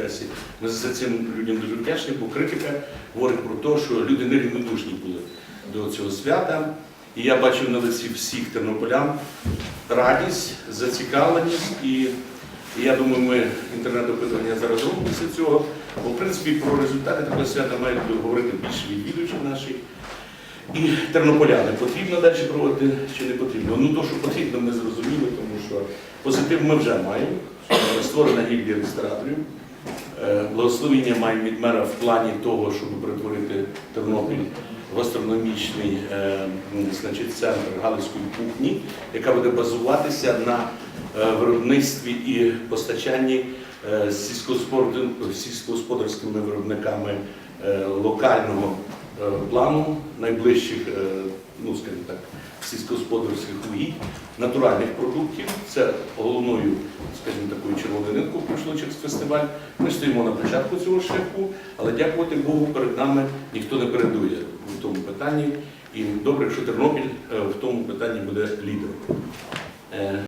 пресі. Ми за цим людям дуже вдячні, бо критика говорить про те, що люди нерівнодушні були до цього свята. І я бачив на лиці всіх тернополян радість, зацікавленість і я думаю, ми інтернет-опитування зараз робимо після цього. Бо в принципі про результати такого свята мають говорити більше відвідувачі наші. І тернополяни потрібно далі проводити чи не потрібно? Ну то, що потрібно, ми зрозуміли, тому що позитив ми вже маємо. Створена гільдія рестораторів. Е, Благословення маємо від мера в плані того, щоб перетворити Тернопіль в гастрономічний е, значить, центр галицької кухні, яка буде базуватися на е, виробництві і постачанні сільськогосподарськими виробниками локального плану найближчих, е, ну так, сільськогосподарських угідь, натуральних продуктів. Це головною, скажімо, такою червоною ниткою пройшло через фестиваль. Ми стоїмо на початку цього шляху, але дякувати Богу, перед нами ніхто не передує в тому питанні. І добре, якщо Тернопіль е, в тому питанні буде лідером. Е,